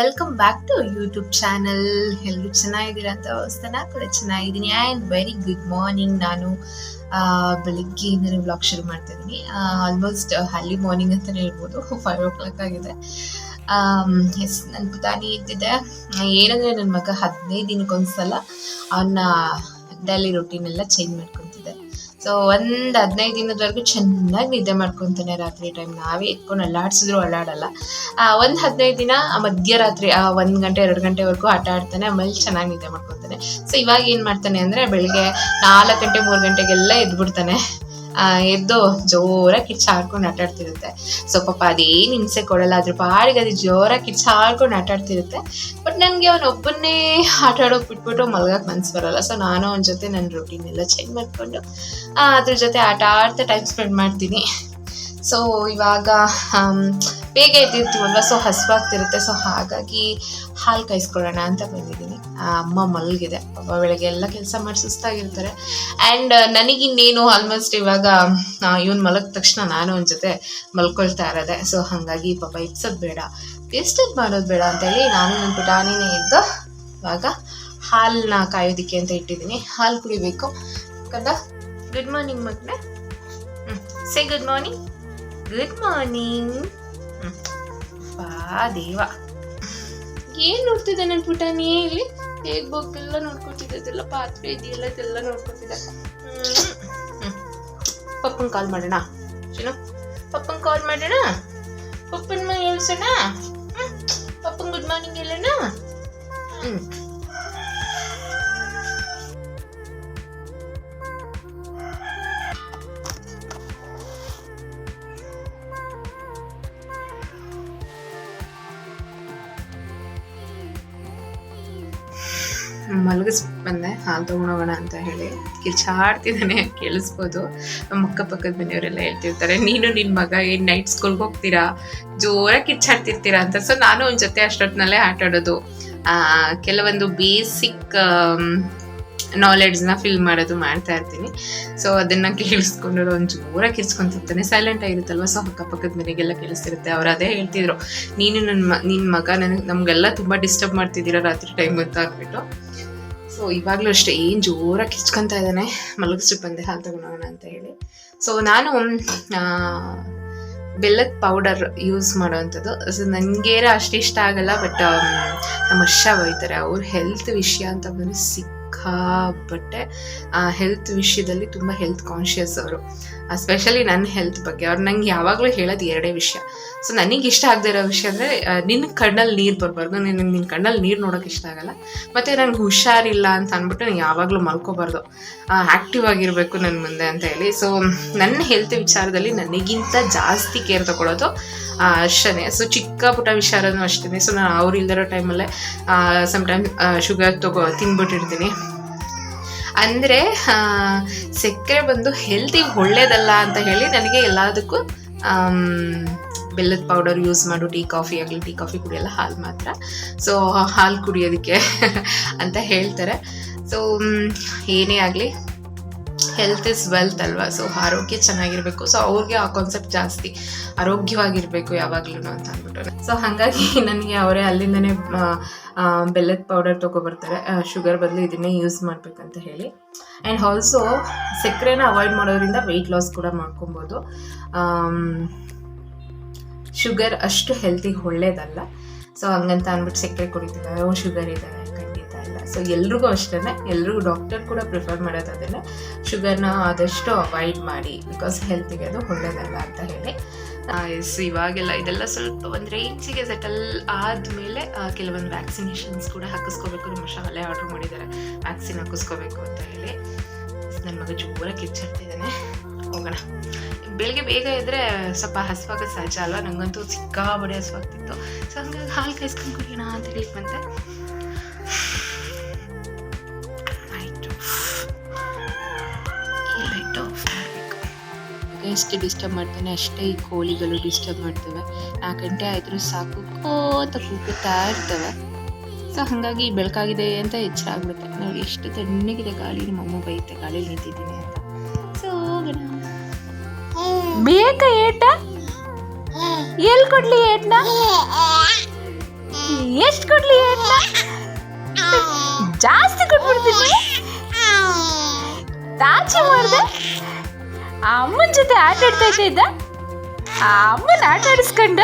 Welcome back to YouTube channel ಎಲ್ಲರೂ ಚೆನ್ನಾಗಿದ್ದೀರಾ ಅಂತ ಕೂಡ ಚೆನ್ನಾಗಿದ್ದೀನಿ. ಆ್ಯಂಡ್ ವೆರಿ ಗುಡ್ ಮಾರ್ನಿಂಗ್ ನಾನು ಆ, ಬೆಳಿಗ್ಗೆಯಿಂದಲೇ ಬ್ಲಾಗ್ ಶುರು ಮಾಡ್ತಾ ಇದ್ದೀನಿ. ಆಲ್ಮೋಸ್ಟ್ ಹಳ್ಳಿ ಮಾರ್ನಿಂಗ್ ಅಂತಲೇ ಹೇಳ್ಬೋದು. ಫೈವ್ ಓ ಕ್ಲಾಕ್ ಆಗಿದೆ ಎಸ್ ನನ್ನ ಪುತಾನಿ ಇದ್ದಿದೆ. ಏನಂದರೆ ನನ್ನ ಮಗ ಹದಿನೈದು ದಿನಕ್ಕೊಂದ್ಸಲ ಅವನ್ನ ಡೈಲಿ ರೊಟೀನ್ ಎಲ್ಲ ಚೇಂಜ್ ಮಾಡ್ಕೊತಿದ್ದೆ ಸೊ ಒಂದು ಹದಿನೈದು ದಿನದವರೆಗೂ ಚೆನ್ನಾಗಿ ನಿದ್ದೆ ಮಾಡ್ಕೊತಾನೆ ರಾತ್ರಿ ಟೈಮ್ ನಾವೇ ಎತ್ಕೊಂಡು ಅಲ್ಲಾಡ್ಸಿದ್ರು ಅಲ್ಲಾಡಲ್ಲ. ಒಂದು ಹದಿನೈದು ದಿನ ಮಧ್ಯರಾತ್ರಿ, ಆ ಒಂದು ಗಂಟೆ, ಎರಡು ಗಂಟೆವರೆಗೂ ಆಟ ಆಡ್ತಾನೆ, ಆಮೇಲೆ ಚೆನ್ನಾಗಿ ನಿದ್ದೆ ಮಾಡ್ಕೊತಾನೆ. ಸೊ ಇವಾಗ ಏನು ಮಾಡ್ತಾನೆ ಅಂದರೆ ಬೆಳಿಗ್ಗೆ ನಾಲ್ಕು ಗಂಟೆ, ಮೂರು ಗಂಟೆಗೆಲ್ಲ ಎದ್ಬಿಡ್ತಾನೆ. ಎದ್ದು ಜೋರಾಗಿ ಕಿಚ್ಚಾಡ್ಕೊಂಡು ಆಟಾಡ್ತಿರುತ್ತೆ ಸೊ ಪಾಪ ಅದೇನು ಹಿಂಸೆ ಕೊಡಲ್ಲ ಅದ್ರ ಪಾಡಿಗೆ ಅದು ಜೋರಾಗಿ ಕಿಚ್ಚಾಡ್ಕೊಂಡು ಆಟಾಡ್ತಿರುತ್ತೆ ಬಟ್ ನನಗೆ ಅವನೊಬ್ಬನ್ನೇ ಆಟ ಆಡೋಕೆ ಬಿಟ್ಬಿಟ್ಟು ಮಲ್ಗಕ್ಕೆ ಮನ್ಸು ಬರಲ್ಲ. ಸೊ ನಾನು ಅವನ ಜೊತೆ ನನ್ನ ರೊಟೀನ್ ಎಲ್ಲ ಚೇಂಜ್ ಮಾಡಿಕೊಂಡು ಅದ್ರ ಜೊತೆ ಆಟ ಆಡ್ತಾ ಟೈಮ್ ಸ್ಪೆಂಡ್ ಮಾಡ್ತೀನಿ. ಸೊ ಇವಾಗ ಬೇಗ ಎದ್ದಿರ್ತೀವಲ್ವ? ಸೊ ಹಸುವಾಗ್ತಿರುತ್ತೆ. ಸೊ ಹಾಗಾಗಿ ಹಾಲು ಕಾಯಿಸ್ಕೊಳ್ಳೋಣ ಅಂತ ಬಂದಿದ್ದೀನಿ. ಅಮ್ಮ ಮಲಗಿದೆ. ಪಾಪ ಬೆಳಗ್ಗೆ ಎಲ್ಲ ಕೆಲಸ ಮಾಡಿ ಸುಸ್ತಾಗಿರ್ತಾರೆ. ಆ್ಯಂಡ್ ನನಗಿನ್ನೇನು ಆಲ್ಮೋಸ್ಟ್ ಇವಾಗ ಇವನು ಮಲಗಿದ ತಕ್ಷಣ ನಾನು ಒಂದು ಜೊತೆ ಮಲ್ಕೊಳ್ತಾ ಇರೋದೆ. ಸೊ ಹಾಗಾಗಿ ಪಾಪ ಇಪ್ಸೋದು ಬೇಡ. ಎಷ್ಟೊತ್ತು ಮಾಡೋದು ಬೇಡ ಅಂತೇಳಿ ನಾನು ನನ್ನ ಪುಟಾಣಿನೇ ಇದ್ದು ಇವಾಗ ಹಾಲನ್ನ ಕಾಯೋದಕ್ಕೆ ಅಂತ ಇಟ್ಟಿದ್ದೀನಿ. ಹಾಲು ಕುಡಿಬೇಕು. ಕದ? ಗುಡ್ ಮಾರ್ನಿಂಗ್ ಮಕ್ಕಳೇ say good morning good morning ಬಾ ದೇವ. ಏನ್ ನೋಡ್ತಿದ್ದೆ ನನ್ನ ನೀ ಇಲ್ಲಿ? ಹೇಗ್ ಬೊಗ್ಗೆಲ್ಲ ನೋಡ್ಕೊತಿದ್ದೆ. ಅದೆಲ್ಲ ಪಾತ್ರೆ ಇದೆಯಲ್ಲ ಇದೆಲ್ಲ ನೋಡ್ಕೊತಿದ್ದೆ. ಪಪ್ಪನ್ ಕಾಲ್ ಮಾಡೋಣ. ಏನು ಪಪ್ಪನ್ ಕಾಲ್ ಮಾಡೋಣ? ಪಪ್ಪನ್ ಮನೆ ಹೇಳ್ಸೋಣ ಪಪ್ಪನ್ ಗುಡ್ ಮಾರ್ನಿಂಗ್ ಹೇಳೋಣ? ಹ್ಮ್. ಬಂದೆ. ಹಾಲು ತೊಗೊಂಡೋಗೋಣ ಅಂತ ಹೇಳಿ. ಕಿರ್ಚಾಡ್ತಿದ್ದಾನೆ ಕೇಳಿಸ್ಬೋದು. ನಮ್ಮ ಅಕ್ಕಪಕ್ಕದ ಮನೆಯವರೆಲ್ಲ ಹೇಳ್ತಿರ್ತಾರೆ, ನೀನು ನಿನ್ನ ಮಗ ಏನು ನೈಟ್ ಸ್ಕೂಲ್ಗೆ ಹೋಗ್ತೀರಾ? ಜೋರಾಗಿ ಕಿರ್ಚಾಡ್ತಿರ್ತೀರಾ ಅಂತ. ಸೊ ನಾನು ಅವನ ಜೊತೆ ಅಷ್ಟೊತ್ತಿನಲ್ಲೇ ಆಟ ಆಡೋದು ಕೆಲವೊಂದು ಬೇಸಿಕ್ ನಾಲೆಡ್ಜ್ನ ಫಿಲ್ ಮಾಡೋದು ಮಾಡ್ತಾ ಇರ್ತೀನಿ. ಸೊ ಅದನ್ನು ಕೇಳಿಸ್ಕೊಂಡು ಒಂದು ಜೋರಾಗಿ ಕಿರ್ಸ್ಕೊಂತಿರ್ತಾನೆ ಸೈಲೆಂಟ್ ಆಗಿರುತ್ತಲ್ವ? ಸೊ ಅಕ್ಕಪಕ್ಕದ ಮನೆಗೆಲ್ಲ ಕೇಳಿಸ್ತಿರುತ್ತೆ. ಅವ್ರು ಅದೇ ಹೇಳ್ತಿದ್ರು, ನೀನು ನನ್ನ ಮ ನಿನ್ನ ಮಗ ನನಗೆ ನಮಗೆಲ್ಲ ತುಂಬ ಡಿಸ್ಟರ್ಬ್ ಮಾಡ್ತಿದ್ದೀರಾ ರಾತ್ರಿ ಟೈಮ್ ಅಂತ? ಅಂದ್ಬಿಟ್ಟು. ಸೊ ಇವಾಗಲೂ ಅಷ್ಟೇ ಏನು ಜೋರಾಗಿ ಕಿಚ್ಕೊಂತ ಇದ್ದಾನೆ ಮಲಗಿಸಿ ಬಂದೆ, ಹಾಲು ತಗೊಂಡೋಣ ಅಂತ ಹೇಳಿ. ಸೊ ನಾನು ಬೆಲ್ಲದ ಪೌಡರ್ ಯೂಸ್ ಮಾಡೋವಂಥದ್ದು ಸೊ ನನಗೇರ ಅಷ್ಟು ಇಷ್ಟ ಆಗಲ್ಲ ಬಟ್ ನಮ್ಮ ಹರ್ಷ ಬೈತಾರೆ ಅವ್ರ ಹೆಲ್ತ್ ವಿಷಯ ಅಂತ ಬಂದರೆ ಸಿಕ್ಕಾಬಟ್ಟೆ ಹೆಲ್ತ್ ವಿಷಯದಲ್ಲಿ ತುಂಬ ಹೆಲ್ತ್ ಕಾನ್ಷಿಯಸ್ ಅವರು. ಸ್ಪೆಷಲಿ ನನ್ನ ಹೆಲ್ತ್ ಬಗ್ಗೆ. ಅವ್ರು ನಂಗೆ ಯಾವಾಗಲೂ ಹೇಳೋದು ಎರಡೇ ವಿಷಯ. ಸೊ ನನಗೆ ಇಷ್ಟ ಆಗದೆ ಇರೋ ವಿಷಯ ಅಂದರೆ ನಿನ್ನ ಕಣ್ಣಲ್ಲಿ ನೀರು ಬರಬಾರ್ದು. ನೀನು ನಿನ್ನ ಕಣ್ಣಲ್ಲಿ ನೀರು ನೋಡೋಕೆ ಇಷ್ಟ ಆಗಲ್ಲ. ಮತ್ತು ನನಗೆ ಹುಷಾರಿಲ್ಲ ಅಂತ ಅಂದ್ಬಿಟ್ಟು ನಾನು ಯಾವಾಗಲೂ ಮಲ್ಕೋಬಾರ್ದು. ಆ್ಯಕ್ಟಿವ್ ಆಗಿರಬೇಕು ನನ್ನ ಮುಂದೆ ಅಂತ ಹೇಳಿ. ಸೊ ನನ್ನ ಹೆಲ್ತ್ ವಿಚಾರದಲ್ಲಿ ನನಗಿಂತ ಜಾಸ್ತಿ ಕೇರ್ ತಗೊಳ್ಳೋದು ಅಷ್ಟೇ ಸೊ ಚಿಕ್ಕ ಪುಟ್ಟ ವಿಚಾರನೂ ಅಷ್ಟೇ ಸೊ ನಾನು ಅವ್ರು ಇಲ್ದಿರೋ ಟೈಮಲ್ಲೇ ಸಮ್ಟೈಮ್ಸ್ ಶುಗರ್ ತಗೋ ತಿಂದ್ಬಿಟ್ಟಿರ್ತೀನಿ ಅಂದರೆ ಸಕ್ಕರೆ ಬಂದು ಹೆಲ್ತಿಗೆ ಒಳ್ಳೇದಲ್ಲ ಅಂತ ಹೇಳಿ ನನಗೆ ಎಲ್ಲದಕ್ಕೂ ಬೆಲ್ಲದ ಪೌಡರ್ ಯೂಸ್ ಮಾಡು ಟೀ ಕಾಫಿ ಆಗಲಿ ಟೀ ಕಾಫಿ ಕುಡಿಯಲ್ಲ ಹಾಲು ಮಾತ್ರ. ಸೊ ಹಾಲು ಕುಡಿಯೋದಕ್ಕೆ ಅಂತ ಹೇಳ್ತಾರೆ. ಸೊ ಏನೇ ಆಗಲಿ ಹೆಲ್ತ್ ಇಸ್ ವೆಲ್ತ್ ಅಲ್ವಾ? ಸೊ ಆರೋಗ್ಯ ಚೆನ್ನಾಗಿರಬೇಕು. ಸೊ ಅವ್ರಿಗೆ ಆ ಕಾನ್ಸೆಪ್ಟ್ ಜಾಸ್ತಿ. ಆರೋಗ್ಯವಾಗಿರಬೇಕು ಯಾವಾಗ್ಲೂ ಅಂತ ಅಂದ್ಬಿಟ್ಟು ಸೊ ಹಾಗಾಗಿ ನನಗೆ ಅವರೇ ಅಲ್ಲಿಂದನೇ ಬೆಲ್ಲದ ಪೌಡರ್ ತೊಗೊಬರ್ತಾರೆ. ಶುಗರ್ ಬದಲು ಇದನ್ನೇ ಯೂಸ್ ಮಾಡಬೇಕಂತ ಹೇಳಿ. ಆ್ಯಂಡ್ ಆಲ್ಸೋ ಸಕ್ಕರೆನ ಅವಾಯ್ಡ್ ಮಾಡೋದ್ರಿಂದ ವೆಯ್ಟ್ ಲಾಸ್ ಕೂಡ ಮಾಡ್ಕೊಬೋದು. ಶುಗರ್ ಅಷ್ಟು ಹೆಲ್ತಿಗೆ ಒಳ್ಳೇದಲ್ಲ. ಸೊ ಹಂಗಂತ ಅಂದ್ಬಿಟ್ಟು ಸಕ್ಕರೆ ಕುಡಿತಿದ್ದಾರೆ. ಶುಗರ್ ಇದೆ ಸೊ ಎಲ್ರಿಗೂ ಅಷ್ಟೇ ಎಲ್ರಿಗೂ ಡಾಕ್ಟರ್ ಕೂಡ ಪ್ರಿಫರ್ ಮಾಡೋದು ಅದನ್ನೇ ಶುಗರ್ನ ಆದಷ್ಟು ಅವಾಯ್ಡ್ ಮಾಡಿ ಬಿಕಾಸ್ ಹೆಲ್ತಿಗೆ ಅದು ಒಳ್ಳೆಯದಲ್ಲ ಅಂತ ಹೇಳಿ. ಎಸ್ ಇವಾಗೆಲ್ಲ ಇದೆಲ್ಲ ಸ್ವಲ್ಪ ಒಂದು ರೇಂಜಿಗೆ ಸೆಟಲ್ ಆದಮೇಲೆ ಕೆಲವೊಂದು ವ್ಯಾಕ್ಸಿನೇಷನ್ಸ್ ಕೂಡ ಹಾಕಿಸ್ಕೋಬೇಕು. ನಮ್ಮ ಶಾಲೆ ಆರ್ಡ್ರ್ ಮಾಡಿದ್ದಾರೆ ವ್ಯಾಕ್ಸಿನ್ ಹಾಕಿಸ್ಕೋಬೇಕು ಅಂತ ಹೇಳಿ. ನನ್ನ ಮಗ ಜೋರಾಗಿ ಕಿಚ್ಚಾಡ್ತಿದ್ದಾನೆ ಹೋಗೋಣ. ಬೆಳಿಗ್ಗೆ ಬೇಗ ಇದ್ದರೆ ಸ್ವಲ್ಪ ಹಸುವಾಗ ಸಹಜ ಅಲ್ವಾ? ನಂಗಂತೂ ಸಿಕ್ಕಾಬಡಿ ಹಸುವಾಗ್ತಿತ್ತು. ಸೊ ಹಂಗಾಗಿ ಹಾಲು ಕಾಯಿಸ್ಕೊಂಡು ಕುಡಿಯೋಣ ಅಂತ ಹೇಳಿ ಬಂದೆ ಎಷ್ಟು ಡಿಸ್ಟರ್ಬ್ ಮಾಡ್ತಾನೆ, ಅಷ್ಟೇ ಈ ಕೋಳಿಗಳು ಡಿಸ್ಟರ್ಬ್ ಮಾಡ್ತವೆ. ನಾಲ್ಕು ಗಂಟೆ ಆದರೂ ಸಾಕು, ಕೋತ ಕೂಗುತ್ತಾ ಇರ್ತವೆ. ಸೊ, ಹಾಗಾಗಿ ಬೆಳಕಾಗಿದೆ ಅಂತ ಎಚ್ಚರ ಆಗ್ಬಿಡುತ್ತೆ. ನಾವು ಎಷ್ಟು ತಣ್ಣಗಿದೆ ಗಾಳಿ, ನಮ್ಮ ಅಮ್ಮ ಬೈತೆ ಗಾಳಿ ನಿಂತಿದ್ದೀನಿ ಅಂತ. ಸೊ ಬೇಕಾ ಏಟ? ಎಲ್ಲಿ ಕೊಡ್ಲಿ ಏಟ್ನ? ಎಷ್ಟು ಕೊಡ್ಲಿ ಏಟ್ನ? ಜಾಸ್ತಿ ಕೊಟ್ಬಿಡ್ತೀನಿ. ತಾಚಿ ಮಾಡ್ದೆ. ಅಮ್ಮನ ಜೊತೆ ಆಟ ಆಡ್ತಾ ಇದ್ದ ಆ ಅಮ್ಮನ ಆಟ ಆಡಿಸ್ಕೊಂಡ?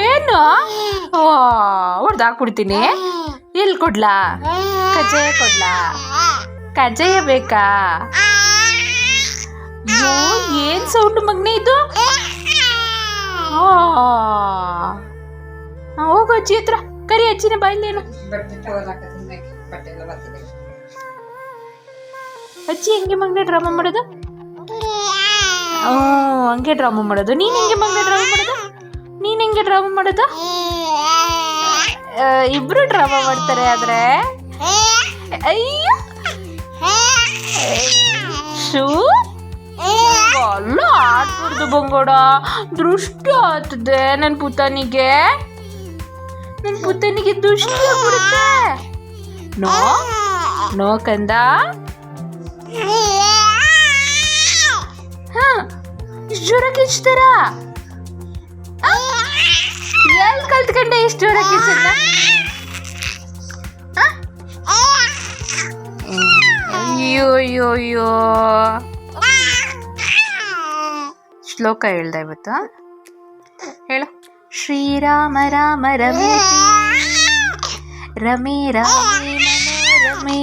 ಏನು? ಹೊಡ್ದಾಕ್ಬಿಡ್ತೀನಿ ಎಲ್ಲಿ ಕೊಡ್ಲಾ? ಕಜ್ಜಾಯ ಕೊಡ್ಲಾ? ಕಜ್ಜಾಯ ಬೇಕಾ? ಏನ್ ಸೌಂಡ್ ಮಗ್ನೆ ಇದು? ಹೋಗು ಅಜ್ಜಿ ಹತ್ರ. ಕರಿ ಅಜ್ಜಿನ ಬಾಯ್ಲೇನು ಅಜ್ಜಿ ಹೆಂಗೆ ಮಗನೆ ಡ್ರಾಮಾ ಮಾಡೋದು? ಹ್ಞೂ ಹಂಗೆ ಡ್ರಾಮಾ ಮಾಡೋದು. ನೀನು ಹೆಂಗೆ ಮಗನೆ ಡ್ರಾಮಾ ಮಾಡೋದು? ನೀನು ಹೆಂಗೆ ಡ್ರಾಮಾ ಮಾಡೋದು? ಇಬ್ಬರು ಡ್ರಾಮಾ ಮಾಡ್ತಾರೆ ಆದರೆ. ಅಯ್ಯೋ. ಶೂ. ಅಲ್ಲ ಆಡ್ಬಿಡ್ದು ಬಂಗೋಡ. ದೃಷ್ಟಿ ಆಗ್ತದೆ ನನ್ನ ಪುತನಿಗೆ. ನನ್ನ ಪುತನಿಗೆ ದೃಷ್ಟಿ ಆಗ್ಬಿಡುತ್ತೆ. ನೋ ನೋ ಕಂದ. ಹಾ ಜೋರ ಕಿಚ್ತಾರ ಎಲ್ಲಿ ಕಲ್ತ್ಕೊಂಡೆ ಇಷ್ಟು ಜ್ವರ ಕಿಚ್ಚನ್ನ ಅಯ್ಯೋ ಅಯ್ಯೋ ಅಯ್ಯೋ. ಶ್ಲೋಕ ಹೇಳ್ದೆ ಇವತ್ತು. ಹೇಳು. ಶ್ರೀರಾಮ ರಾಮ, ರಮೇ ರಮೇ. ರಾಮೇ ಮನೋರಮೇ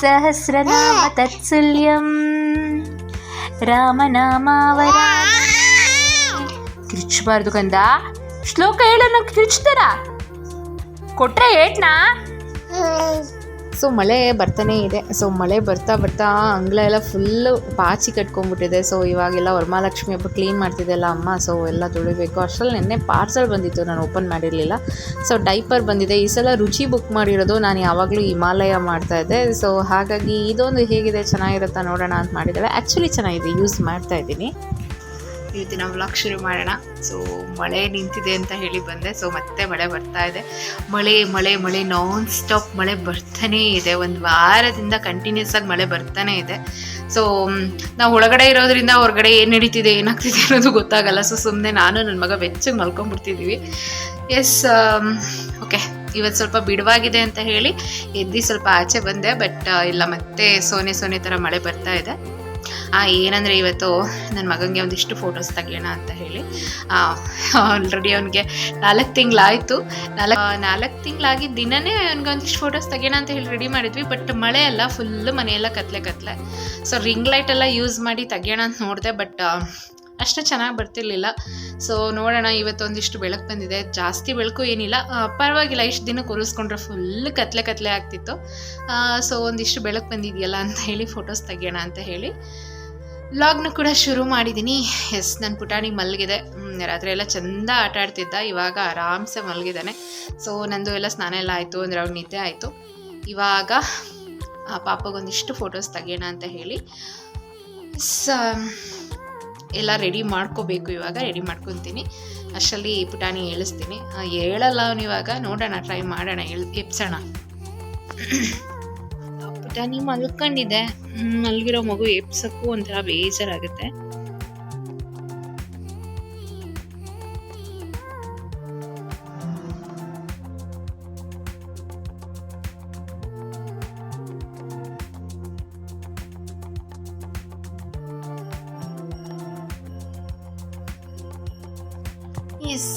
ಸಹಸ್ರನಾಮ ತತ್ಸಲ್ಯಂ ರಾಮನಾಮಾವರ ಕಿರ್ಚಬಾರ್ದು ಕಂದ ಶ್ಲೋಕ ಹೇಳೋಣ ಕಿರ್ಚ್ತಾರ ಕೊಟ್ರೆ ಏಟ್ನಾ ಸೊ ಮಳೆ ಬರ್ತಾನೇ ಇದೆ. ಸೊ ಮಳೆ ಬರ್ತಾ ಬರ್ತಾ ಅಂಗಳ ಎಲ್ಲ ಫುಲ್ಲು ಪಾಚಿ ಕಟ್ಕೊಂಡ್ಬಿಟ್ಟಿದೆ. ಸೊ ಇವಾಗೆಲ್ಲ ವರಮಹಾಲಕ್ಷ್ಮಿ ಹಬ್ಬ ಕ್ಲೀನ್ ಮಾಡ್ತಿದ್ದೆಲ್ಲ ಅಮ್ಮ? ಸೊ ಎಲ್ಲ ತೊಳಿಬೇಕು. ಅಷ್ಟರಲ್ಲಿ ನಿನ್ನೆ ಪಾರ್ಸಲ್ ಬಂದಿತ್ತು. ನಾನು ಓಪನ್ ಮಾಡಿರಲಿಲ್ಲ. ಸೊ ಡೈಪರ್ ಬಂದಿದೆ. ಈ ಸಲ ರುಚಿ ಬುಕ್ ಮಾಡಿರೋದು ನಾನು ಯಾವಾಗಲೂ ಹಿಮಾಲಯ ಮಾಡ್ತಾ ಇದ್ದೆ. ಸೊ ಹಾಗಾಗಿ ಇದೊಂದು ಹೇಗಿದೆ? ಚೆನ್ನಾಗಿರುತ್ತಾ ನೋಡೋಣ ಅಂತ ಮಾಡಿದ್ದಾಳೆ ಆ್ಯಕ್ಚುಲಿ ಚೆನ್ನಾಗಿದೆ. ಯೂಸ್ ಮಾಡ್ತಾ ಇದ್ದೀನಿ. ಇವತ್ತಿನ ವ್ಲಾಗ್ ಶುರು ಮಾಡೋಣ. ಸೊ ಮಳೆ ನಿಂತಿದೆ ಅಂತ ಹೇಳಿ ಬಂದೆ. ಸೊ ಮತ್ತೆ ಮಳೆ ಬರ್ತಾ ಇದೆ. ಮಳೆ ಮಳೆ ಮಳೆ ನಾನ್ ಸ್ಟಾಪ್ ಮಳೆ ಬರ್ತಾನೇ ಇದೆ. ಒಂದು ವಾರದಿಂದ ಕಂಟಿನ್ಯೂಸ್ ಆಗಿ ಮಳೆ ಬರ್ತಾನೆ ಇದೆ. ಸೊ ನಾವು ಒಳಗಡೆ ಇರೋದ್ರಿಂದ ಹೊರಗಡೆ ಏನು ನಡೀತಿದೆ, ಏನಾಗ್ತಿದೆ ಅನ್ನೋದು ಗೊತ್ತಾಗಲ್ಲ. ಸೊ ಸುಮ್ಮನೆ ನಾನು ನನ್ನ ಮಗ ಬೆಚ್ಚಗೆ ಮಲ್ಕೊಂಡ್ಬಿಡ್ತಿದ್ದೀವಿ ಎಸ್ ಓಕೆ ಇವತ್ತು ಸ್ವಲ್ಪ ಬಿಡುವಾಗಿದೆ ಅಂತ ಹೇಳಿ ಎದ್ದು ಸ್ವಲ್ಪ ಆಚೆ ಬಂದೆ. ಬಟ್ ಇಲ್ಲ, ಮತ್ತೆ ಸೋನೆ ಸೋನೆ ಥರ ಮಳೆ ಬರ್ತಾ ಇದೆ. ಆ, ಏನಂದರೆ ಇವತ್ತು ನನ್ನ ಮಗನಿಗೆ ಒಂದಿಷ್ಟು ಫೋಟೋಸ್ ತೆಗಿಯೋಣ ಅಂತ ಹೇಳಿ. ಆಲ್ರೆಡಿ ಅವನಿಗೆ ನಾಲ್ಕು ತಿಂಗಳಾಯಿತು. ನಾಲ್ಕು ನಾಲ್ಕು ತಿಂಗಳಾಗಿ ದಿನನೇ ಅವ್ನಿಗೆ ಒಂದಿಷ್ಟು ಫೋಟೋಸ್ ತೆಗಿಯೋಣ ಅಂತ ಹೇಳಿ ರೆಡಿ ಮಾಡಿದ್ವಿ ಬಟ್ ಮಳೆ ಎಲ್ಲ ಫುಲ್ಲು ಮನೆಯೆಲ್ಲ ಕತ್ಲೆ ಕತ್ಲೆ. ಸೊ ರಿಂಗ್ ಲೈಟ್ ಎಲ್ಲ ಯೂಸ್ ಮಾಡಿ ತೆಗಿಯೋಣ ಅಂತ ನೋಡಿದೆ ಬಟ್ ಅಷ್ಟು ಚೆನ್ನಾಗಿ ಬರ್ತಿರ್ಲಿಲ್ಲ. ಸೊ ನೋಡೋಣ ಇವತ್ತು ಒಂದಿಷ್ಟು ಬೆಳಕು ಬಂದಿದೆ. ಜಾಸ್ತಿ ಬೆಳಕು ಏನಿಲ್ಲ. ಪರವಾಗಿಲ್ಲ, ಇಷ್ಟು ದಿನ ಕೂರಿಸ್ಕೊಂಡ್ರೆ ಫುಲ್ ಕತ್ಲೆ ಕತ್ಲೆ ಆಗ್ತಿತ್ತು. ಸೊ ಒಂದಿಷ್ಟು ಬೆಳಕು ಬಂದಿದೆಯಲ್ಲ ಅಂತ ಹೇಳಿ ಫೋಟೋಸ್ ತೆಗಿಯೋಣ ಅಂತ ಹೇಳಿ. ವ್ಲಾಗ್ನ ಕೂಡ ಶುರು ಮಾಡಿದ್ದೀನಿ ಎಸ್ ನನ್ನ ಪುಟಾಣಿ ಮಲಗಿದೆ. ರಾತ್ರಿ ಎಲ್ಲ ಚೆಂದ ಆಟ ಆಡ್ತಿದ್ದ. ಇವಾಗ ಆರಾಮ್ಸೆ ಮಲಗಿದ್ದಾನೆ. ಸೊ ನಂದು ಎಲ್ಲ ಸ್ನಾನ ಎಲ್ಲ ಆಯಿತು. ಅಂದರೆ ಅವ್ರ ನಿದ್ದೆ ಆಯಿತು. ಇವಾಗ, ಆ, ಪಾಪಗೊಂದಿಷ್ಟು ಫೋಟೋಸ್ ತೆಗಿಯೋಣ ಅಂತ ಹೇಳಿ. ಸ ಎಲ್ಲ ರೆಡಿ ಮಾಡ್ಕೋಬೇಕು ಇವಾಗ ರೆಡಿ ಮಾಡ್ಕೊತೀನಿ. ಅಷ್ಟರಲ್ಲಿ ಪುಟಾಣಿ ಹೇಳಿಸ್ತೀನಿ ಹೇಳಲ್ಲ ಅವನು ಇವಾಗ. ನೋಡೋಣ ಟ್ರೈ ಮಾಡೋಣ. ಎಳ್ ಎಪ್ಸೋಣ ಪುಟಾಣಿ ಮಲ್ಕೊಂಡಿದೆ. ಮಲ್ಗಿರೋ ಮಗು ಎಪ್ಸಕ್ಕೂ ಒಂಥರ ಬೇಜಾರಾಗುತ್ತೆ. ಈಸ್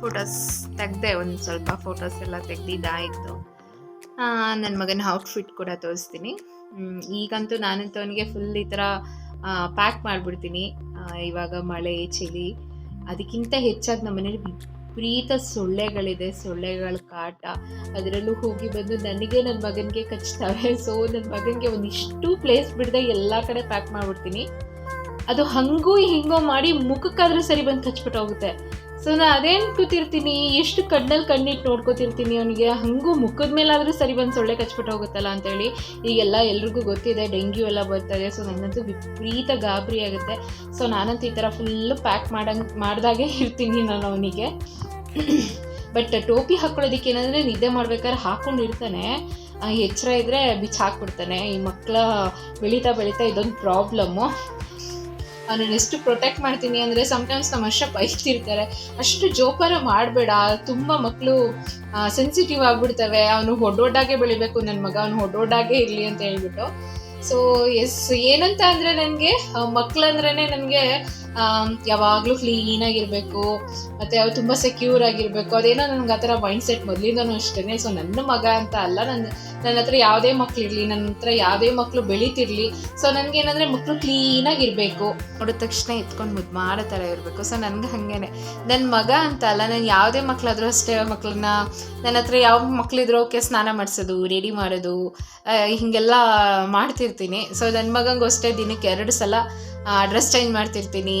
ಫೋಟೋಸ್ ತೆಗೆದೆ ಒಂದು ಸ್ವಲ್ಪ ಫೋಟೋಸ್ ಎಲ್ಲ ತೆಗೆದಿದ್ದಾಯಿತು ನನ್ನ ಮಗನ ಔಟ್ಫಿಟ್ ಕೂಡ ತೋರಿಸ್ತೀನಿ. ಈಗಂತೂ ನಾನಂತೂ ಅವನಿಗೆ ಫುಲ್ ಈ ಥರ ಪ್ಯಾಕ್ ಮಾಡಿಬಿಡ್ತೀನಿ. ಇವಾಗ ಮಳೆ, ಚಳಿ, ಅದಕ್ಕಿಂತ ಹೆಚ್ಚಾಗಿ ನಮ್ಮ ಮನೇಲಿ ವಿಪರೀತ ಸೊಳ್ಳೆಗಳಿದೆ, ಸೊಳ್ಳೆಗಳ ಕಾಟ. ಅದರಲ್ಲೂ ಹೋಗಿ ಬಂದು ನನಗೆ ನನ್ನ ಮಗನಿಗೆ ಕಚ್ತವೆ. ಸೊ ನನ್ನ ಮಗನಿಗೆ ಒಂದಿಷ್ಟು ಪ್ಲೇಸ್ ಬಿಡದೆ ಎಲ್ಲ ಕಡೆ ಪ್ಯಾಕ್ ಮಾಡಿಬಿಡ್ತೀನಿ. ಅದು ಹಂಗೂ ಹಿಂಗೋ ಮಾಡಿ ಮುಖಕ್ಕಾದ್ರೂ ಸರಿ ಬಂದು ಕಚ್ಬಿಟ್ಟು ಹೋಗುತ್ತೆ. ಸೊ ನಾನು ಅದೇನು ಕೂತಿರ್ತೀನಿ ಎಷ್ಟು ಕಣ್ಣಲ್ಲಿ ಕಣ್ಣಿಟ್ಟು ನೋಡ್ಕೋತಿರ್ತೀನಿ ಅವನಿಗೆ ಹಂಗೂ ಮುಖದ ಮೇಲಾದರೂ ಸರಿ ಬಂದು ಸೊಳ್ಳೆ ಕಚ್ಬಿಟ್ಟು ಹೋಗುತ್ತಲ್ಲ ಅಂತೇಳಿ ಈಗೆಲ್ಲ ಎಲ್ರಿಗೂ ಗೊತ್ತಿದೆ ಡೆಂಗ್ಯೂ ಎಲ್ಲ ಬರ್ತದೆ ಸೊ ನನ್ನಂತೂ ವಿಪರೀತ ಗಾಬರಿ ಆಗುತ್ತೆ. ಸೊ ನಾನಂತೂ ಈ ಥರ ಫುಲ್ಲು ಪ್ಯಾಕ್ ಮಾಡಂಗೆ ಮಾಡಿದಾಗೆ ಇರ್ತೀನಿ ನಾನು ಅವನಿಗೆ. ಬಟ್ ಟೋಪಿ ಹಾಕ್ಕೊಳ್ಳೋದಕ್ಕೆ ಏನಂದರೆ ನಿದ್ದೆ ಮಾಡ್ಬೇಕಾದ್ರೆ ಹಾಕ್ಕೊಂಡು ಇರ್ತಾನೆ. ಆ, ಎಚ್ಚರ ಇದ್ದರೆ ಬಿಚ್ಚಿ ಹಾಕ್ಬಿಡ್ತಾನೆ ಈ ಮಕ್ಕಳ ಬೆಳೀತಾ ಬೆಳೀತಾ ಇದೊಂದು ಪ್ರಾಬ್ಲಮ್ಮು ಅವನನ್ನ ಎಷ್ಟು ಪ್ರೊಟೆಕ್ಟ್ ಮಾಡ್ತೀನಿ ಅಂದರೆ ಸಮ್ಟೈಮ್ಸ್ ನಮ್ಮ ಅಷ್ಟ ಬೈತಿರ್ತಾರೆ. ಅಷ್ಟು ಜೋಪಾನ ಮಾಡಬೇಡ. ತುಂಬ ಮಕ್ಕಳು ಸೆನ್ಸಿಟಿವ್ ಆಗಿಬಿಡ್ತವೆ. ಅವನು ಹೊಡ್ಡೊಡ್ಡಾಗೆ ಬೆಳಿಬೇಕು ನನ್ನ ಮಗ ಅವ್ನು ಹೊಡ್ಡೊಡ್ಡಾಗೆ ಇರಲಿ ಅಂತ ಹೇಳ್ಬಿಟ್ಟು. ಸೊ ಎಸ್ ಏನಂತ ಅಂದರೆ ನನಗೆ ಮಕ್ಕಳಂದ್ರೇ ನನಗೆ ಯಾವಾಗಲೂ ಕ್ಲೀನಾಗಿರಬೇಕು ಮತ್ತು ಅವ್ರು ತುಂಬ ಸೆಕ್ಯೂರ್ ಆಗಿರಬೇಕು. ಅದೇನೋ ನನಗೆ ಆ ಥರ ಮೈಂಡ್ ಸೆಟ್ ಮೊದಲಿಂದನೂ ಅಷ್ಟೇ ಸೊ ನನ್ನ ಮಗ ಅಂತ ಅಲ್ಲ. ನನ್ನ ನನ್ನ ಹತ್ರ ಯಾವುದೇ ಮಕ್ಳಿರಲಿ ನನ್ನ ಹತ್ರ ಯಾವುದೇ ಮಕ್ಕಳು ಬೆಳೀತಿರ್ಲಿ. ಸೊ ನನಗೆ ಏನಂದರೆ ಮಕ್ಕಳು ಕ್ಲೀನಾಗಿರಬೇಕು ನೋಡಿದ ತಕ್ಷಣ ಎತ್ಕೊಂಡು ಮುದ್ದು ಮಾಡೋ ಥರ ಇರಬೇಕು. ಸೊ ನನಗೆ ಹಾಗೇನೆ. ನನ್ನ ಮಗ ಅಂತ ಅಲ್ಲ ನಾನು ಯಾವುದೇ ಮಕ್ಕಳಾದರೂ ಅಷ್ಟೇ ಮಕ್ಕಳನ್ನ ನನ್ನ ಹತ್ರ ಯಾವ ಮಕ್ಕಳಿದ್ರು ಓಕೆ, ಸ್ನಾನ ಮಾಡಿಸೋದು, ರೆಡಿ ಮಾಡೋದು ಹೀಗೆಲ್ಲ ಮಾಡ್ತಿರ್ತೀನಿ. ಸೊ ನನ್ನ ಮಗಂಗೂ ಅಷ್ಟೇ ದಿನಕ್ಕೆ ಎರಡು ಸಲ ಡ್ರೆಸ್ ಚೇಂಜ್ ಮಾಡ್ತಿರ್ತೀನಿ.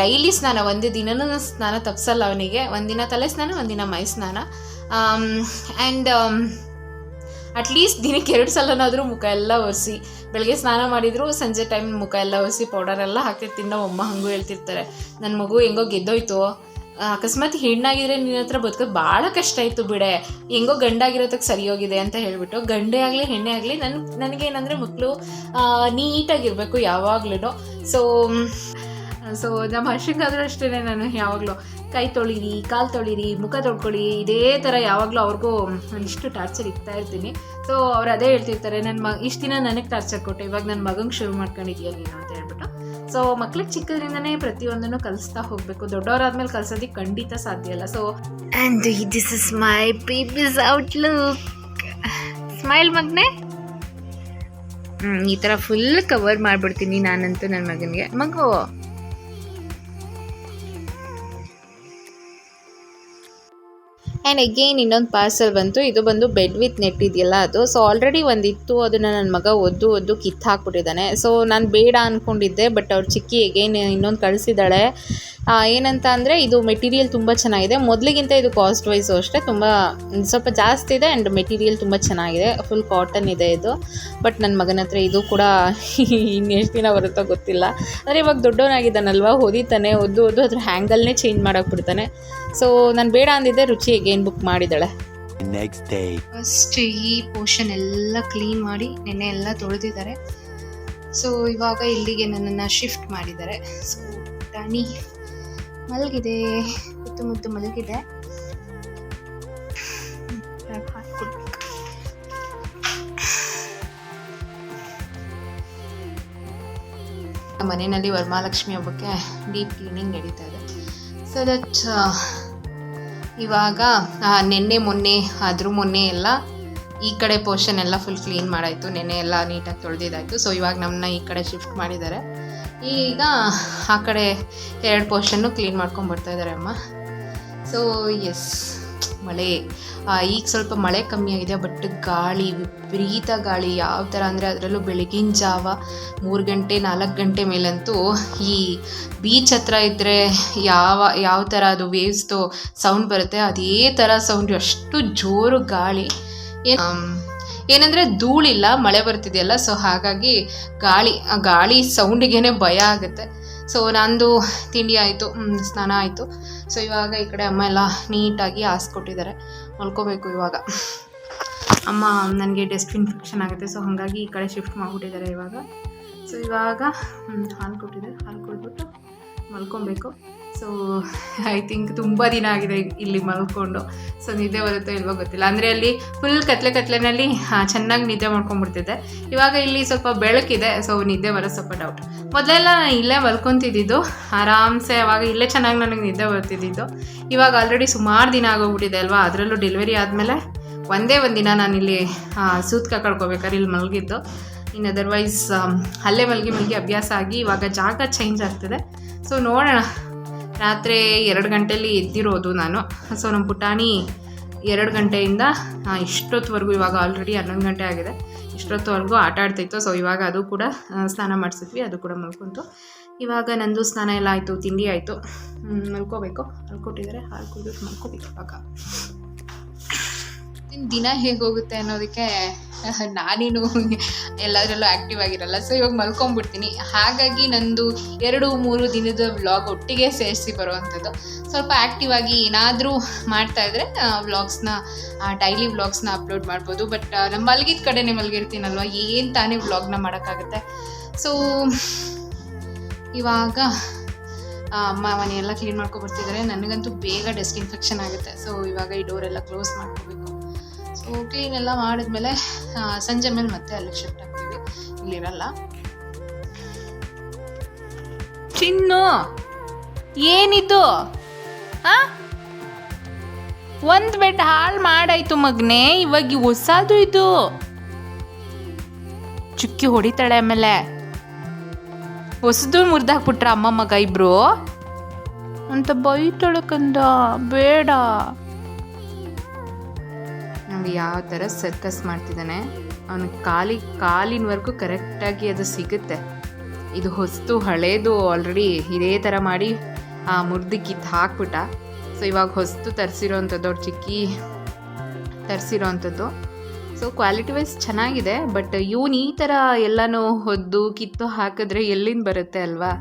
ಡೈಲಿ ಸ್ನಾನ, ಒಂದು ದಿನನೂ ನಾನ್ ಸ್ನಾನ ತಪ್ಸಲ್ಲ ಅವನಿಗೆ. ಒಂದಿನ ತಲೆ ಸ್ನಾನ, ಒಂದಿನ ಮೈ ಸ್ನಾನ. ಆ್ಯಂಡ್ ಅಟ್ಲೀಸ್ಟ್ ದಿನಕ್ಕೆ ಎರಡು ಸಲನಾದರೂ ಮುಖ ಎಲ್ಲ ಒರೆಸಿ. ಬೆಳಗ್ಗೆ ಸ್ನಾನ ಮಾಡಿದ್ರು, ಸಂಜೆ ಟೈಮ್ ಮುಖ ಎಲ್ಲ ಒರೆಸಿ ಪೌಡರ್ ಎಲ್ಲ ಹಾಕಿರ್ತೀನಿ ನಮ್ಮ ಅಮ್ಮ ಹಂಗೂ ಹೇಳ್ತಿರ್ತಾರೆ. ನನ್ನ ಮಗು ಹೆಂಗೋ ಗೆದ್ದೋಯ್ತು. ಅಕಸ್ಮಾತ್ ಹೆಣ್ಣಾಗಿದ್ರೆ ನಿನ್ನ ಹತ್ರ ಬದುಕೋದು ಭಾಳ ಕಷ್ಟ ಆಯಿತು ಬಿಡೆ. ಹೆಂಗೋ ಗಂಡಾಗಿರೋದಕ್ಕೆ ಸರಿ ಹೋಗಿದೆ ಅಂತ ಹೇಳ್ಬಿಟ್ಟು ಗಂಡೇ ಆಗಲಿ, ಹೆಣ್ಣೆ ಆಗಲಿ ನನ್ನ ನನಗೇನಂದರೆ ಮಕ್ಕಳು ನೀಟಾಗಿರಬೇಕು ಯಾವಾಗ್ಲೂ ಸೊ ಸೊ ನಮ್ಮ ಹರ್ಷಂಗಾದ್ರೂ ಅಷ್ಟೇ ನಾನು ಯಾವಾಗಲೂ ಕೈ ತೊಳಿರಿ, ಕಾಲು ತೊಳಿರಿ, ಮುಖ ತೊಳ್ಕೊಳ್ಳಿ, ಇದೇ ಥರ ಯಾವಾಗಲೂ ಅವ್ರಿಗೂ ಒಂದಿಷ್ಟು ಟಾರ್ಚರ್ ಇಕ್ತಾ ಇರ್ತೀನಿ. ಸೊ ಅವ್ರು ಅದೇ ಹೇಳ್ತಿರ್ತಾರೆ ನನ್ನ ಮಗ ಇಷ್ಟು ದಿನ ನನಗೆ ಟಾರ್ಚರ್ ಕೊಟ್ಟೆ, ಇವಾಗ ನನ್ನ ಮಗಂಗೆ ಶುರು ಮಾಡ್ಕೊಂಡಿದ್ಯಾ ನೀನು? ಅಂತ ಹೇಳ್ಬಿಟ್ಟು. ಸೊ ಮಕ್ಳಿಗೆ ಚಿಕ್ಕದ್ರಿಂದನೇ ಪ್ರತಿಯೊಂದನ್ನು ಕಲಿಸ್ತಾ ಹೋಗಬೇಕು. ದೊಡ್ಡವರಾದ್ಮೇಲೆ ಕಲ್ಸೋದಕ್ಕೆ ಖಂಡಿತ ಸಾಧ್ಯ ಇಲ್ಲ. So and this is my babies outlook smile ಮಗನೆ. ಈ ಥರ ಫುಲ್ ಕವರ್ ಮಾಡಿಬಿಡ್ತೀನಿ ನಾನಂತೂ ನನ್ನ ಮಗನಿಗೆ. ಮಗು ಆ್ಯಂಡ್ ಅಗೇನ್ ಇನ್ನೊಂದು ಪಾರ್ಸಲ್ ಬಂತು. ಇದು ಬಂದು ಬೆಡ್ ವಿತ್ ನೆಟ್ ಇದೆಯಲ್ಲ ಅದು. ಸೊ ಆಲ್ರೆಡಿ ಒಂದಿತ್ತು. ಅದನ್ನು ನನ್ನ ಮಗ ಒದ್ದು ಒದ್ದು ಕಿತ್ತು ಹಾಕ್ಬಿಟ್ಟಿದ್ದಾನೆ. ಸೊ ನಾನು ಬೇಡ ಅಂದ್ಕೊಂಡಿದ್ದೆ ಬಟ್ ಅವ್ರು ಚಿಕ್ಕಿ ಅಗೇನ್ ಇನ್ನೊಂದು ಕಳಿಸಿದ್ದಾಳೆ. ಏನಂತ ಅಂದರೆ, ಇದು ಮೆಟೀರಿಯಲ್ ತುಂಬ ಚೆನ್ನಾಗಿದೆ. ಮೊದಲಿಗಿಂತ ಇದು ಕಾಸ್ಟ್ ವೈಸು ಅಷ್ಟೇ. ತುಂಬ, ಸ್ವಲ್ಪ ಜಾಸ್ತಿ ಇದೆ ಆ್ಯಂಡ್ ಮೆಟೀರಿಯಲ್ ತುಂಬ ಚೆನ್ನಾಗಿದೆ. ಫುಲ್ ಕಾಟನ್ ಇದೆ ಇದು. ಬಟ್ ನನ್ನ ಮಗನ ಹತ್ರ ಇದು ಕೂಡ ಇನ್ನೆಷ್ಟು ದಿನ ಬರುತ್ತೋ ಗೊತ್ತಿಲ್ಲ. ಅಂದರೆ ಇವಾಗ ದೊಡ್ಡವನಾಗಿದ್ದಾನಲ್ವ, ಹೊದಿತಾನೆ. ಒದ್ದು ಒದ್ದು ಅದ್ರ ಹ್ಯಾಂಗಲ್ನೇ ಚೇಂಜ್ ಮಾಡಕ್ಕೆ ಬಿಡ್ತಾನೆ ಸೊ ನಾನು ಬೇಡ ಅಂದಿದ್ದೆ ರುಚಿ ಏನು ಬುಕ್ ಮಾಡಿದ್ದಾಳೆ. ನೆಕ್ಸ್ಟ್ ಡೇ ಫಸ್ಟ್ ಈ ಪೋರ್ಷನ್ ಎಲ್ಲ ಕ್ಲೀನ್ ಮಾಡಿ ನೆನ್ನೆ ಎಲ್ಲ ತೊಳೆದಿದ್ದಾರೆ. ಸೊ ಇವಾಗ ಇಲ್ಲಿಗೆ ನನ್ನನ್ನು ಶಿಫ್ಟ್ ಮಾಡಿದ್ದಾರೆ. ಸೊ ಟಾನಿ ಮಲಗಿದೆ. ಮುತ್ತು ಮುತ್ತು ಮಲಗಿದೆ. ಮನೆಯಲ್ಲಿ ವರಮಹಾಲಕ್ಷ್ಮಿ ಹಬ್ಬಕ್ಕೆ ಡೀಪ್ ಕ್ಲೀನಿಂಗ್ ನಡೀತಾ ಇದೆ. ಸೊ ದಟ್ ಇವಾಗ ನಿನ್ನೆ, ಮೊನ್ನೆ, ಆದರೂ ಮೊನ್ನೆ ಎಲ್ಲ ಈ ಕಡೆ ಪೋರ್ಷನ್ ಎಲ್ಲ ಫುಲ್ ಕ್ಲೀನ್ ಮಾಡಾಯಿತು. ನೆನ್ನೆ ಎಲ್ಲ ನೀಟಾಗಿ ತೊಳೆದಿದ್ದಾಯಿತು. ಸೊ ಇವಾಗ ನಮ್ಮನ್ನ ಈ ಕಡೆ ಶಿಫ್ಟ್ ಮಾಡಿದ್ದಾರೆ. ಈಗ ಆ ಕಡೆ ಎರಡು ಪೋರ್ಷನ್ನು ಕ್ಲೀನ್ ಮಾಡ್ಕೊಂಡು ಬರ್ತಾಯಿದ್ದಾರೆ ಅಮ್ಮ. ಸೊ ಎಸ್ ಮಳೆ. ಈಗ ಸ್ವಲ್ಪ ಮಳೆ ಕಮ್ಮಿ ಆಗಿದೆ ಬಟ್ ಗಾಳಿ, ವಿಪರೀತ ಗಾಳಿ. ಯಾವ ಥರ ಅಂದರೆ ಅದರಲ್ಲೂ ಬೆಳಗಿನ ಜಾವ ಮೂರು ಗಂಟೆ, ನಾಲ್ಕು ಗಂಟೆ ಮೇಲಂತೂ ಈ ಬೀಚ್ ಹತ್ರ ಇದ್ದರೆ ಯಾವ ಯಾವ ಥರ ಅದು ವೇವ್ಸ್ದು ಸೌಂಡ್ ಬರುತ್ತೆ, ಅದೇ ಥರ ಸೌಂಡ್ ಅಷ್ಟು ಜೋರು ಗಾಳಿ. ಏನು ಏನಂದರೆ ಧೂಳಿಲ್ಲ, ಮಳೆ ಬರ್ತಿದೆಯಲ್ಲ ಸೊ ಹಾಗಾಗಿ ಗಾಳಿ ಗಾಳಿ ಸೌಂಡಿಗೇ ಭಯ ಆಗುತ್ತೆ. ಸೊ ನಂದು ತಿಂಡಿ ಆಯಿತು ಸ್ನಾನ ಆಯಿತು. ಸೊ ಇವಾಗ ಈ ಕಡೆ ಅಮ್ಮ ಎಲ್ಲ ನೀಟಾಗಿ ಹಾಸ್ಕೊಟ್ಟಿದ್ದಾರೆ. ಮಲ್ಕೋಬೇಕು ಇವಾಗ. ಅಮ್ಮ ನನಗೆ ಡೆಸ್ಟ್ ಇನ್ಫೆಕ್ಷನ್ ಆಗುತ್ತೆ ಸೊ ಹಾಗಾಗಿ ಈ ಕಡೆ ಶಿಫ್ಟ್ ಮಾಡಿಬಿಟ್ಟಿದ್ದಾರೆ ಇವಾಗ. ಸೊ ಇವಾಗ ಹಾಲು ಕೊಟ್ಟಿದ್ದಾರೆ ಹಾಲು ಕೊಟ್ಬಿಟ್ಟು ಮಲ್ಕೊಬೇಕು. ಸೊ ಐ ಥಿಂಕ್ ತುಂಬ ದಿನ ಆಗಿದೆ ಇಲ್ಲಿ ಮಲ್ಕೊಂಡು. ಸೊ ನಿದ್ದೆ ಬರುತ್ತೋ ಇಲ್ವೋ ಗೊತ್ತಿಲ್ಲ. ಅಂದರೆ ಅಲ್ಲಿ ಫುಲ್ ಕತ್ಲೆ ಕತ್ಲೆನಲ್ಲಿ ಚೆನ್ನಾಗಿ ನಿದ್ದೆ ಮಾಡ್ಕೊಂಡ್ಬಿಡ್ತಿದ್ದೆ. ಇವಾಗ ಇಲ್ಲಿ ಸ್ವಲ್ಪ ಬೆಳಕಿದೆ ಸೊ ನಿದ್ದೆ ಬರೋ ಸ್ವಲ್ಪ ಡೌಟ್ ಮೊದಲೆಲ್ಲ ನಾನು ಇಲ್ಲೇ ಮಲ್ಕೊತಿದ್ದಿದ್ದು. ಆರಾಮ್ಸೆ ಅವಾಗ ಇಲ್ಲೇ ಚೆನ್ನಾಗಿ ನನಗೆ ನಿದ್ದೆ ಬರ್ತಿದ್ದಿದ್ದು. ಇವಾಗ ಆಲ್ರೆಡಿ ಸುಮಾರು ದಿನ ಆಗೋಗ್ಬಿಟ್ಟಿದೆ ಅಲ್ವಾ? ಅದರಲ್ಲೂ ಡೆಲಿವರಿ ಆದಮೇಲೆ ಒಂದೇ ಒಂದು ದಿನ ನಾನಿಲ್ಲಿ ಸೂತ್ಕ ಕಳ್ಕೊಬೇಕಾದ್ರೆ ಇಲ್ಲಿ ಮಲಗಿದ್ದು. ಇನ್ನು ಅದರ್ವೈಸ್ ಅಲ್ಲೇ ಮಲಗಿ ಮಲಗಿ ಅಭ್ಯಾಸ ಆಗಿ ಇವಾಗ ಜಾಗ ಚೇಂಜ್ ಆಗ್ತಿದೆ. ಸೊ ನೋಡೋಣ. ರಾತ್ರಿ ಎರಡು ಗಂಟೆಯಲ್ಲಿ ಎದ್ದಿರೋದು ನಾನು. ಸೊ ನಮ್ಮ ಪುಟಾಣಿ ಎರಡು ಗಂಟೆಯಿಂದ ಇಷ್ಟೊತ್ತವರೆಗೂ ಇವಾಗ ಆಲ್ರೆಡಿ ಹನ್ನೊಂದು ಗಂಟೆ ಆಗಿದೆ. ಇಷ್ಟೊತ್ತುವರೆಗೂ ಆಟ ಆಡ್ತಿತ್ತು ಸೊ ಇವಾಗ ಅದು ಕೂಡ ಸ್ನಾನ ಮಾಡಿಸಿದ್ವಿ. ಅದು ಕೂಡ ಮಲ್ಕೊಂತು. ಇವಾಗ ನಂದು ಸ್ನಾನ ಎಲ್ಲ ಆಯಿತು, ತಿಂಡಿ ಆಯಿತು. ಮಲ್ಕೋಬೇಕು. ಮಲ್ಕೊಟ್ಟಿದ್ದಾರೆ. ಹಾಲು ಕುಡಿದು ಮಲ್ಕೋಬೇಕು ಇವಾಗ. ದಿನ ಹೇಗೆ ಹೋಗುತ್ತೆ ಅನ್ನೋದಕ್ಕೆ ನಾನೇನು ಎಲ್ಲದರಲ್ಲೂ ಆ್ಯಕ್ಟಿವ್ ಆಗಿರಲ್ಲ. ಸೊ ಇವಾಗ ಮಲ್ಕೊಂಬಿಡ್ತೀನಿ. ಹಾಗಾಗಿ ನಂದು ಎರಡು ಮೂರು ದಿನದ ವ್ಲಾಗ್ ಒಟ್ಟಿಗೆ ಸೇರಿಸಿ ಬರುವಂಥದ್ದು. ಸ್ವಲ್ಪ ಆ್ಯಕ್ಟಿವ್ ಆಗಿ ಏನಾದರೂ ಮಾಡ್ತಾ ಇದ್ರೆ ವ್ಲಾಗ್ಸ್ನ ಡೈಲಿ ವ್ಲಾಗ್ಸ್ನ ಅಪ್ಲೋಡ್ ಮಾಡ್ಬೋದು. ಬಟ್ ನಮ್ಮ ಮಲಗಿದ ಕಡೆನೇ ಮಲಗಿರ್ತೀನಲ್ವ? ಏನು ತಾನೇ ವ್ಲಾಗ್ನ ಮಾಡೋಕ್ಕಾಗುತ್ತೆ? ಸೊ ಇವಾಗ ಅಮ್ಮ ಮನೆಯೆಲ್ಲ ಕ್ಲೀನ್ ಮಾಡ್ಕೊಬರ್ತಿದ್ದಾರೆ ನನಗಂತೂ ಬೇಗ ಡೆಸ್ಟ್ ಇನ್ಫೆಕ್ಷನ್ ಆಗುತ್ತೆ. ಸೊ ಇವಾಗ ಈ ಡೋರೆಲ್ಲ ಕ್ಲೋಸ್ ಮಾಡ್ಕೋಬೇಕು. ಕ್ಲೀನ್ ಎಲ್ಲ ಮಾಡಿದ್ಮೇಲೆ ಸಂಜೆ ಮೇಲೆ ಮತ್ತೆ ಅಲ್ಲಿಗೆ ಶಿಫ್ಟ್ ಆಗ್ತೀವಿ. ಇಲ್ಲಿರಲ್ಲ. ಚಿನ್ನು, ಏನಿದು? ಒಂದ್ ಬೆಡ್ ಹಾಳು ಮಾಡಾಯ್ತು ಮಗ್ನೆ, ಇವಾಗ ಹೊಸದು ಇದು. ಚುಕ್ಕಿ ಹೊಡಿತಾಳೆ ಆಮೇಲೆ. ಹೊಸದು ಮುರಿದಾಕ್ಬಿಟ್ರ ಅಮ್ಮ ಮಗ ಇಬ್ರು. ಅಂತ ಬೈತಾಳೆ ಕಂದ, ಬೇಡ. ನೋಡಿ ಯಾವ ಥರ ಸರ್ಕಸ್ ಮಾಡ್ತಿದ್ದಾನೆ, ಅವನ ಕಾಲಿ ಕಾಲಿನವರೆಗೂ ಕರೆಕ್ಟಾಗಿ ಅದು ಸಿಗುತ್ತೆ. ಇದು ಹೊಸ್ತು, ಹಳೇದು ಆಲ್ರೆಡಿ ಇದೇ ಥರ ಮಾಡಿ, ಆ ಮುರಿದು ಕಿತ್ತು ಹಾಕ್ಬಿಟ್ಟ. ಸೊ ಇವಾಗ ಹೊಸ್ತು ತರಿಸಿರೋವಂಥದ್ದು ಅವ್ರ ಚಿಕ್ಕಿ ತರಿಸಿರೋವಂಥದ್ದು ಸೊ ಕ್ವಾಲಿಟಿ ವೈಸ್ ಚೆನ್ನಾಗಿದೆ ಬಟ್ ಇವನು ಈ ಥರ ಎಲ್ಲನೂ ಹೊದ್ದು, ಕಿತ್ತು ಹಾಕಿದ್ರೆ ಎಲ್ಲಿಂದ ಬರುತ್ತೆ ಅಲ್ವಾ?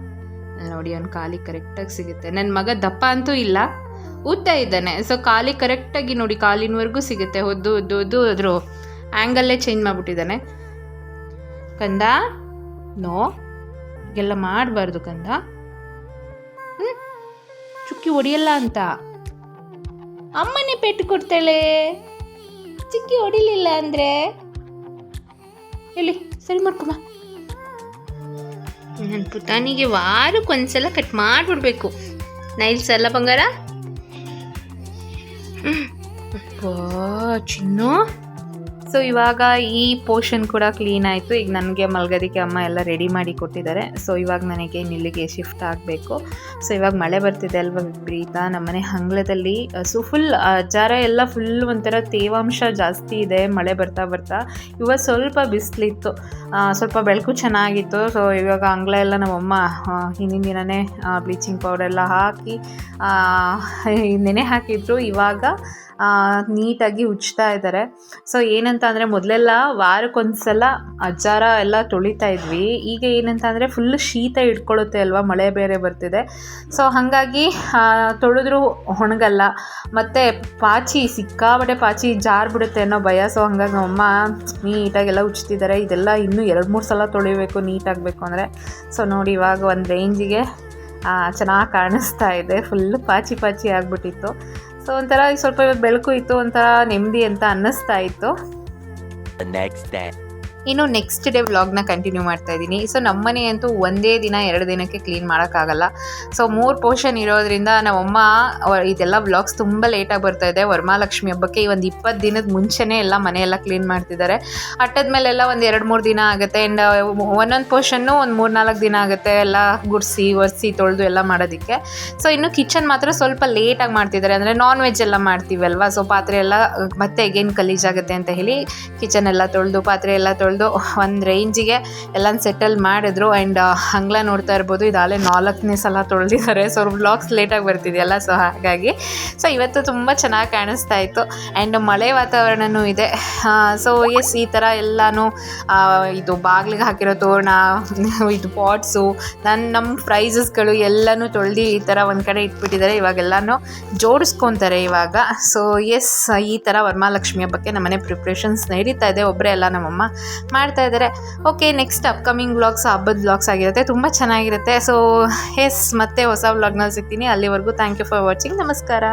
ನೋಡಿ, ಅವ್ನ ಕಾಲಿ ಕರೆಕ್ಟಾಗಿ ಸಿಗುತ್ತೆ. ನನ್ನ ಮಗ ದಪ್ಪ ಅಂತೂ ಇಲ್ಲ. ಉದ್ದ ಇದ್ದಾನೆ. ಸೊ ಕಾಲಿ ಕರೆಕ್ಟಾಗಿ ನೋಡಿ ಕಾಲಿನವರೆಗೂ ಸಿಗುತ್ತೆ. ಒದ್ದು ಹೊದ್ದು ಹೊದ್ದು, ಅದ್ರ ಆ್ಯಂಗಲ್ಲೇ ಚೇಂಜ್ ಮಾಡಿಬಿಟ್ಟಿದ್ದಾನೆ. ಕಂದ? ನೋ. ಎಲ್ಲ ಮಾಡಬಾರ್ದು ಕಂದ. ಹ್ಞೂ ಚುಕ್ಕಿ ಹೊಡಿಯಲ್ಲ ಅಂತ. ಅಮ್ಮನೇ ಪೆಟ್ಟು ಕೊಡ್ತಾಳೆ. ಚಿಕ್ಕಿ ಹೊಡಿಲಿಲ್ಲ ಅಂದ್ರೆ? ಹೇಳಿ, ಸರಿ ಮಾಡ್ಕೊಮ್ಮ. ನನ್ನ ಪುಟಾಣಿಗೆ ವಾರಕ್ಕೊಂದ್ಸಲ ಕಟ್ ಮಾಡಿಬಿಡ್ಬೇಕು. ನೈಲ್ಸ್ ಅಲ್ಲ ಬಂಗಾರ? ಅಪ್ಪಾ, ಚಿನ್ನು ಸೊ ಇವಾಗ ಈ ಪೋರ್ಷನ್ ಕೂಡ ಕ್ಲೀನ್ ಆಯಿತು. ಈಗ ನನಗೆ ಮಲ್ಗೋದಕ್ಕೆ ಅಮ್ಮ ಎಲ್ಲ ರೆಡಿ ಮಾಡಿ ಕೊಟ್ಟಿದ್ದಾರೆ. ಸೊ ಇವಾಗ ನನಗೆ ಇಲ್ಲಿಗೆ ಶಿಫ್ಟ್ ಆಗಬೇಕು. ಸೊ ಇವಾಗ ಮಳೆ ಬರ್ತಿದೆ ಅಲ್ವಾ ವಿಪರೀತ. ನಮ್ಮನೆ ಹಂಗ್ಲದಲ್ಲಿ ಸೊ ಫುಲ್ ಜಾರ ಎಲ್ಲ ಫುಲ್ ಒಂಥರ ತೇವಾಂಶ ಜಾಸ್ತಿ ಇದೆ. ಮಳೆ ಬರ್ತಾ ಬರ್ತಾ ಇವಾಗ ಸ್ವಲ್ಪ ಬಿಸಿಲಿತ್ತು. ಸ್ವಲ್ಪ ಬೆಳಕು ಚೆನ್ನಾಗಿತ್ತು. ಸೊ ಇವಾಗ ಅಂಗಳ ಎಲ್ಲ ನಮ್ಮಮ್ಮ ಹಿಂದಿನ ದಿನವೇ ಬ್ಲೀಚಿಂಗ್ ಪೌಡರ್ ಎಲ್ಲ ಹಾಕಿ ನೆನೆ ಹಾಕಿದ್ರು. ಇವಾಗ ನೀಟಾಗಿ ಉಜ್ತಾ ಇದ್ದಾರೆ ಸೊ ಏನಂತ ಅಂದರೆ ಮೊದಲೆಲ್ಲ ವಾರಕ್ಕೊಂದ್ಸಲ ಅಜ್ಜಾರ ಎಲ್ಲ ತೊಳಿತಾ ಇದ್ವಿ. ಈಗ ಏನಂತ ಅಂದರೆ ಫುಲ್ ಶೀತ ಇಟ್ಕೊಳ್ಳುತ್ತೆ ಅಲ್ವಾ? ಮಳೆ ಬೇರೆ ಬರ್ತಿದೆ. ಸೊ ಹಾಗಾಗಿ ತೊಳೆದ್ರೂ ಒಣಗಲ್ಲ. ಮತ್ತು ಪಾಚಿ ಸಿಕ್ಕಾಬಟ್ಟೆ ಪಾಚಿ ಜಾರ್ ಬಿಡುತ್ತೆ ಅನ್ನೋ ಭಯ. ಸೊ ಹಂಗಾಗಿ ನಮ್ಮಮ್ಮ ನೀಟಾಗೆಲ್ಲ ಉಜ್ತಿದ್ದಾರೆ ಇದೆಲ್ಲ ಇನ್ನೂ ಎರಡು ಮೂರು ಸಲ ತೊಳಿಬೇಕು, ನೀಟಾಗಬೇಕು ಅಂದರೆ. ಸೊ ನೋಡಿ ಇವಾಗ ಒಂದು ರೇಂಜಿಗೆ ಚೆನ್ನಾಗಿ ಕಾಣಿಸ್ತಾ ಇದೆ. ಫುಲ್ ಪಾಚಿ ಪಾಚಿ ಆಗಿಬಿಟ್ಟಿತ್ತು. ಸೊ ಒಂಥರ ಸ್ವಲ್ಪ ಬೆಳಕು ಇತ್ತು ಒಂಥರ ನೆಮ್ಮದಿ ಅಂತ ಅನ್ನಿಸ್ತಾ ಇತ್ತು ನೆಕ್ಸ್ಟ್. ಇನ್ನು ನೆಕ್ಸ್ಟ್ ಡೇ ವ್ಲಾಗ್ನ ಕಂಟಿನ್ಯೂ ಮಾಡ್ತಾ ಇದ್ದೀನಿ. ಸೊ ನಮ್ಮನೆ ಅಂತೂ ಒಂದೇ ದಿನ, ಎರಡು ದಿನಕ್ಕೆ ಕ್ಲೀನ್ ಮಾಡೋಕ್ಕಾಗಲ್ಲ. ಸೊ ಮೂರು ಪೋರ್ಷನ್ ಇರೋದ್ರಿಂದ ನಮ್ಮಮ್ಮ ಇದೆಲ್ಲ ವ್ಲಾಗ್ಸ್ ತುಂಬ ಲೇಟಾಗಿ ಬರ್ತಾ ಇದೆ. ವರಮಹಾಲಕ್ಷ್ಮಿ ಹಬ್ಬಕ್ಕೆ ಈ ಒಂದು ಇಪ್ಪತ್ತು ದಿನದ ಮುಂಚೆನೇ ಎಲ್ಲ ಮನೆಯೆಲ್ಲ ಕ್ಲೀನ್ ಮಾಡ್ತಿದ್ದಾರೆ. ಅಟ್ಟದ ಮೇಲೆಲ್ಲ ಒಂದು ಎರಡು ಮೂರು ದಿನ ಆಗುತ್ತೆ. ಆ್ಯಂಡ್ ಒಂದೊಂದು ಪೋರ್ಷನ್ನು ಒಂದು ಮೂರು ನಾಲ್ಕು ದಿನ ಆಗುತ್ತೆ ಎಲ್ಲ ಗುಡಿಸಿ, ಒರೆಸಿ, ತೊಳೆದು ಎಲ್ಲ ಮಾಡೋದಕ್ಕೆ. ಸೊ ಇನ್ನು ಕಿಚನ್ ಮಾತ್ರ ಸ್ವಲ್ಪ ಲೇಟಾಗಿ ಮಾಡ್ತಿದ್ದಾರೆ. ಅಂದರೆ ನಾನ್ ವೆಜ್ ಎಲ್ಲ ಮಾಡ್ತೀವಲ್ವಾ? ಸೊ ಪಾತ್ರೆ ಎಲ್ಲ ಮತ್ತೆ ಅಗೇನ್ ಕಲೀಜಾಗುತ್ತೆ ಅಂತ ಹೇಳಿ ಕಿಚನ್ ಎಲ್ಲ ತೊಳೆದು, ಪಾತ್ರೆ ಎಲ್ಲ ತೊಳೆದು ಒಂದು ರೇಂಜಿಗೆ ಎಲ್ಲ ಸೆಟಲ್ ಮಾಡಿದ್ರು ಆ್ಯಂಡ್ ಅಂಗ್ಲ ನೋಡ್ತಾ ಇರ್ಬೋದು. ಇದಾಗಲೇ ನಾಲ್ಕನೇ ಸಲ ತೊಳೆದಿದ್ದಾರೆ ಸೊ ಬ್ಲಾಗ್ಸ್ ಲೇಟಾಗಿ ಬರ್ತಿದೆಯಲ್ಲ ಸೊ ಹಾಗಾಗಿ. ಸೊ ಇವತ್ತು ತುಂಬ ಚೆನ್ನಾಗಿ ಕಾಣಿಸ್ತಾ ಇತ್ತು. ಆ್ಯಂಡ್ ಮಳೆ ವಾತಾವರಣನೂ ಇದೆ. ಸೊ ಎಸ್ ಈ ಥರ ಎಲ್ಲನೂ ಇದು ಬಾಗಿಲಿಗೆ ಹಾಕಿರೋ ತೋರಣ, ಇದು ಪಾಟ್ಸು ನನ್ನ ನಮ್ಮ ಪ್ರೈಸಸ್ಗಳು ಎಲ್ಲನೂ ತೊಳೆದು ಈ ಥರ ಒಂದು ಕಡೆ ಇಟ್ಬಿಟ್ಟಿದ್ದಾರೆ ಇವಾಗೆಲ್ಲನೂ ಜೋಡಿಸ್ಕೊತಾರೆ ಇವಾಗ. ಸೊ ಎಸ್ ಈ ಥರ ವರ್ಮಾಲಕ್ಷ್ಮಿ ಹಬ್ಬಕ್ಕೆ ನಮ್ಮನೆ ಪ್ರಿಪ್ರೇಷನ್ಸ್ ನಡೀತಾ ಇದೆ. ಒಬ್ಬರೇ ಎಲ್ಲ ನಮ್ಮಮ್ಮ. ಮಾಡ್ತಾ ಇದ್ದಾರೆ. ಓಕೆ ನೆಕ್ಸ್ಟ್ ಅಪ್ಕಮಿಂಗ್ ವ್ಲಾಗ್ಸ್ ಹಬ್ಬದ ವ್ಲಾಗ್ಸ್ ಆಗಿರುತ್ತೆ. ತುಂಬ ಚೆನ್ನಾಗಿರುತ್ತೆ. ಸೊ ಎಸ್ ಮತ್ತೆ ಹೊಸ ವ್ಲಾಗ್ನಲ್ಲಿ ಸಿಗ್ತೀನಿ. ಅಲ್ಲಿವರೆಗೂ ಥ್ಯಾಂಕ್ ಯು ಫಾರ್ ವಾಚಿಂಗ್ ನಮಸ್ಕಾರ.